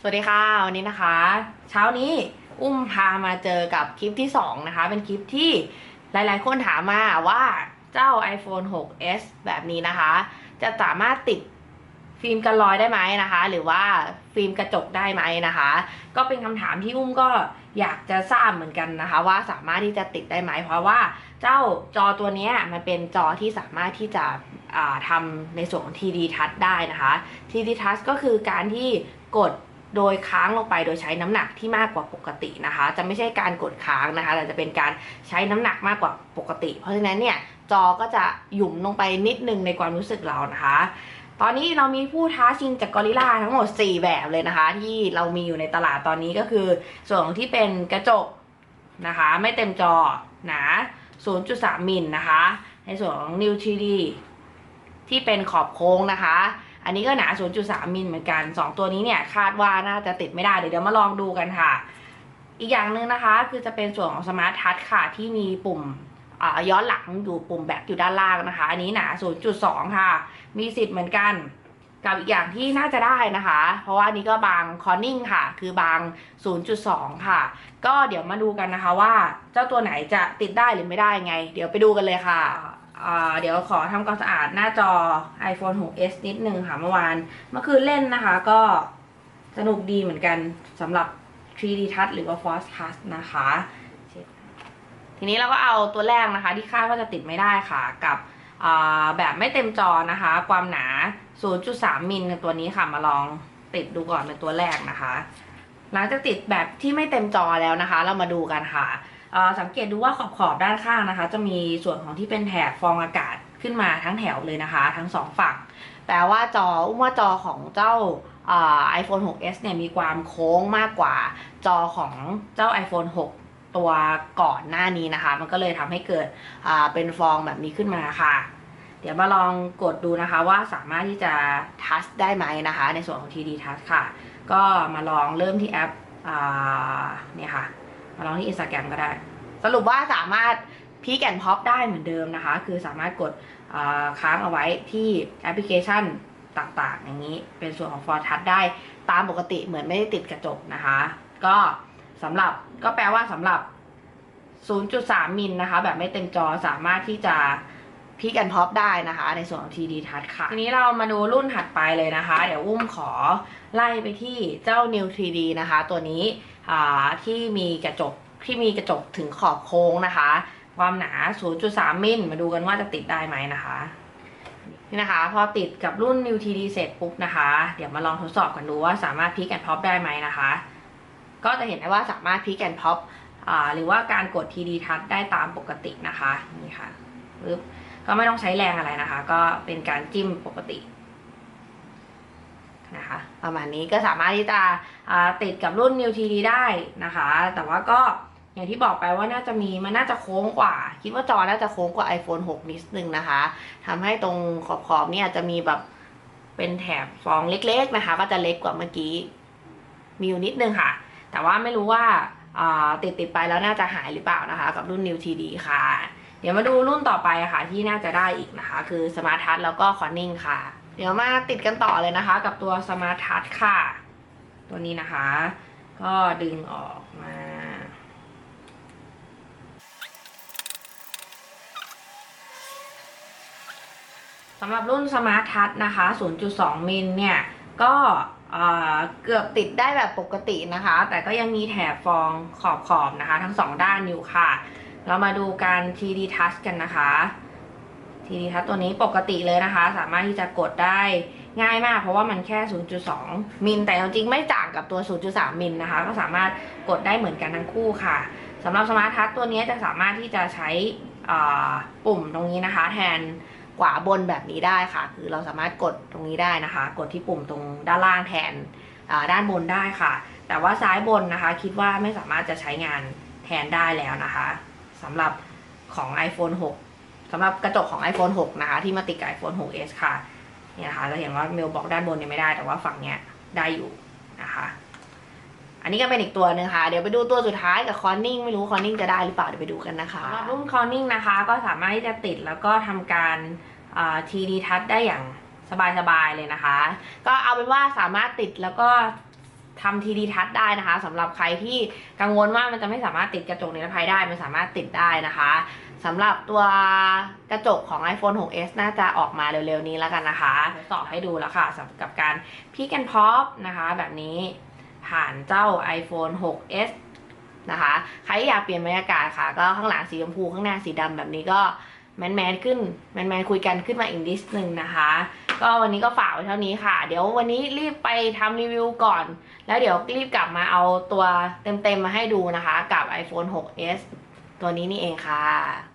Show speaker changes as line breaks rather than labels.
สวัสดีค่ะ วันนี้นะคะ เช้านี้อุ้มพามาเจอกับคลิปที่ 2 นะคะ เป็นคลิปที่หลายๆ คนถามมาว่าเจ้า iPhone 6s แบบนี้นะคะ จะสามารถติด ฟิล์มกันรอยได้ไหมนะคะ หรือว่าฟิล์มกระจกได้ไหมนะคะ ก็เป็นคำถามที่อุ้มก็อยากจะทราบเหมือนกันนะคะ ว่าสามารถที่จะติดได้ไหมเพราะว่าเจ้าจอตัวนี้มันเป็นจอที่สามารถที่จะอ่าทำในส่วนของ TD Touch ได้นะคะ TD Touch ก็คือการที่กดโดยค้างลงไปโดยใช้น้ำหนักที่มากกว่าปกตินะคะ จะไม่ใช่การกดค้างนะคะ แต่จะเป็นการใช้น้ำหนักมากกว่าปกติ เพราะฉะนั้นเนี่ยจอก็จะหยุ่มลงไปนิดนึงในความรู้สึกเรานะคะ ตอนนี้เรามีผู้ท้าชิงจากกอริลลาทั้งหมด 4 แบบเลยนะคะ ที่เรามีอยู่ในตลาดตอนนี้ก็คือ ส่วนที่เป็นกระจกนะคะ ไม่เต็มจอหนา 0.3 มิลนะคะ ในส่วนของ New 3D ที่เป็นขอบโค้งนะคะ อันนี้ก็หนา 0.3 มิลเหมือนกัน 2 ตัวนี้เนี่ยคาดว่าน่าจะติดไม่ได้ เดี๋ยวมาลองดูกันค่ะ อีกอย่างหนึ่งนะคะ คือจะเป็นส่วนของสมาร์ททัชค่ะที่มีปุ่ม ย้อนหลังอยู่ปุ่มแบ็คอยู่ด้านล่างนะคะ อันนี้หนา 0.2 ค่ะ มีสิทธิ์เหมือนกันกับอีกอย่างที่น่าจะได้นะคะ เพราะว่านี้ก็บางคอนนิ่งค่ะ คือบาง 0.2 ค่ะ ก็เดี๋ยวมาดูกันนะคะว่าเจ้าตัวไหนจะติดได้หรือไม่ได้ไง เดี๋ยวไปดูกันเลยค่ะเดี๋ยวขอทำความสะอาดหน้าจอ iPhone 6s นิดนึงค่ะเมื่อวาน เมื่อคืนเล่นนะคะก็สนุกดีเหมือนกันสำหรับ 3D Touch หรือว่า Force Touch นะคะ ทีนี้เราก็เอาตัวแรกนะคะที่คาดว่าจะติดไม่ได้ค่ะ กับแบบไม่เต็มจอนะคะ ความหนา 0.3 มิลตัวนี้ค่ะมาลองติดดูก่อนเป็นตัวแรกนะคะ หลังจากติดแบบที่ไม่เต็มจอแล้วนะคะ เรามาดูกันค่ะสังเกตดูว่าขอบขอบๆด้านข้างนะคะ จะมีส่วนของที่เป็นแถบฟองอากาศขึ้นมาทั้งแถวเลยนะคะ ทั้งสองฝั่งแปลว่าจออุ้มว่าจอของเจ้าอ่า iPhone 6s เนี่ยมีความโค้งมากกว่าจอของเจ้า iPhone 6 ตัวก่อนหน้านี้นะคะ มันก็เลยทำให้เกิดอ่าเป็นฟองแบบนี้ขึ้นมาค่ะ เดี๋ยวมาลองกดดูนะคะว่าสามารถที่จะทัชได้ไหมนะคะ ในส่วนของ TD Touch ค่ะ ก็มาลองเริ่มที่แอปอ่าเนี่ยค่ะ มาลองที่ Instagram ก็ได้ สรุปว่าสามารถพีแอนพ็อปได้เหมือนเดิมนะคะ คือสามารถกดค้างเอาไว้ที่แอปพลิเคชันต่างๆ อย่างนี้เป็นส่วนของ For Touch ได้ตามปกติเหมือนไม่ได้ติดกระจกนะคะ ก็ สำหรับก็แปลว่าสำหรับ 0.3 มิลนะคะ แบบไม่เต็มจอสามารถที่จะพีแอนพ็อปได้นะคะ ในส่วนของ TD Touch ค่ะ ทีนี้เรามาดูรุ่นถัดไปเลยนะคะ เดี๋ยวอุ้มขอไล่ไปที่เจ้า New 3D นะคะ ตัวนี้อ่าที่มีกระจกที่มีกระจกถึงขอบโค้งนะคะ ความหนา 0.3 มิลมาดูกันว่าจะติดได้ไหมนะคะนี่นะคะ พอติดกับรุ่น New TD เสร็จปุ๊บนะคะ เดี๋ยวมาลองทดสอบกันดูว่าสามารถพลิกแอนพ็อปได้ไหมนะคะ ก็จะเห็นได้ว่าสามารถพลิกแอนพ็อปหรือว่าการกด TD Touch ได้ตามปกตินะคะนี่ค่ะปึ๊บก็ไม่ต้องใช้แรงอะไรนะคะ ก็เป็นการจิ้มปกตินะคะประมาณนี้ก็สามารถที่จะติดกับรุ่น New TD ได้นะคะ แต่ว่าก็อย่างที่บอกไปว่าน่าจะมีมันน่าจะโค้งกว่า คิดว่าจอน่าจะโค้งกว่า iPhone 6 นิดนึงนะคะทำให้ตรงขอบๆเนี่ยจะมีแบบเป็นแถบฟองเล็กๆนะคะ ก็จะเล็กกว่าเมื่อกี้มีอยู่นิดนึงค่ะ แต่ว่าไม่รู้ว่าติดติดไปแล้วน่าจะหายหรือเปล่านะคะ กับรุ่น New TD ค่ะ เดี๋ยวมาดูรุ่นต่อไปค่ะ ที่น่าจะได้อีกนะคะ คือ Smart Touch แล้วก็ Corning ค่ะ เดี๋ยวมาติดกันต่อเลยนะคะ กับตัว Smart Touch ค่ะ ตัวนี้นะคะ ก็ดึงออกมาสำหรับรุ่น Smart Touch นะคะ 0.2 มิลเนี่ย ก็ เกือบติดได้แบบปกตินะคะ แต่ก็ยังมีแถบฟองขอบๆนะคะ ทั้งสองด้านอยู่ค่ะ เรามาดูการ TD Touch กันนะคะ TD Touch ตัวนี้ปกติเลยนะคะ สามารถที่จะกดได้ง่ายมากเพราะว่ามันแค่ 0.2 มิล แต่จริงๆไม่ต่างกับตัว 0.3 มิลนะคะ ก็สามารถกดได้เหมือนกันทั้งคู่ค่ะสำหรับ Smart Touch ตัวนี้จะสามารถที่จะใช้ปุ่มตรงนี้นะคะ แทน ขวาบนแบบนี้ได้ค่ะ คือเราสามารถกดตรงนี้ได้นะคะ กดที่ปุ่มตรงด้านล่างแทนด้านบนได้ค่ะ แต่ว่าซ้ายบนนะคะ คิดว่าไม่สามารถจะใช้งานแทนได้แล้วนะคะสำหรับของ iPhone 6สำหรับกระจกของ iPhone 6 นะคะ ที่มาติดกับ iPhone 6s ค่ะเนี่ยนะคะเราเห็นว่าเมลบอกด้านบนเนี่ยไม่ได้แต่ว่าฝั่งเนี้ยได้อยู่นะคะ อันนี้ก็เป็นอีกตัวหนึงค่ะ เดี๋ยวไปดูตัวสุดท้ายกับคอนนิ่งไม่รู้คอนนิ่งจะได้หรือเปล่าเดี๋ยวไปดูกันนะคะสำหรับรุ่นคอนนิ่งนะคะ ก็สามารถที่จะติดแล้วก็ทำการอ่า TD Touch ได้อย่าง
สบายๆเลยนะคะ ก็เอาเป็นว่าสามารถติดแล้วก็ทำทีดีทัชได้นะคะสำหรับใครที่กังวลว่ามันจะไม่สามารถติดกระจกนิรภัยได้ มันสามารถติดได้นะคะสำหรับตัวกระจกของ iPhone 6s น่าจะออกมาเร็วๆนี้แล้วกันนะคะทดสอบให้ดูแล้วค่ะสำหรับกับการพิกแอนพอปนะคะแบบนี้ ผ่านเจ้า iPhone 6s นะคะ ใครอยากเปลี่ยนบรรยากาศค่ะ ก็ข้างหลังสีชมพูข้างหน้าสีดำแบบนี้ก็แมนแมนๆขึ้นแมนแมนๆคุยกันขึ้นมาอีกนิดนึงนะคะ ก็วันนี้ก็ฝากไว้เท่านี้ค่ะ เดี๋ยววันนี้รีบไปทำรีวิวก่อน แล้วเดี๋ยวรีบกลับมาเอาตัวเต็มๆมาให้ดูนะคะ กับ iPhone 6s ตัวนี้นี่เองค่ะ